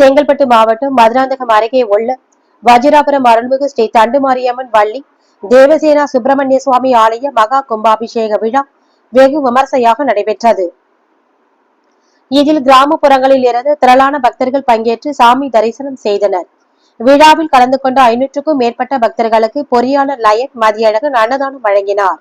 செங்கல்பட்டு மாவட்டம் மதுராந்தகம் அருகே உள்ள வஜிராபுரம் அருள்மிகு ஸ்ரீ தண்டுமாரியம்மன் வள்ளி தேவசேனா சுப்பிரமணிய சுவாமி ஆலய மகா கும்பாபிஷேக விழா வெகு விமர்சையாக நடைபெற்றது. இதில் கிராமப்புறங்களில் இருந்து திரளான பக்தர்கள் பங்கேற்று சாமி தரிசனம் செய்தனர். விழாவில் கலந்து கொண்ட ஐநூற்றுக்கும் மேற்பட்ட பக்தர்களுக்கு பொறியாளர் லயன் மதியழகன் அன்னதானம் வழங்கினார்.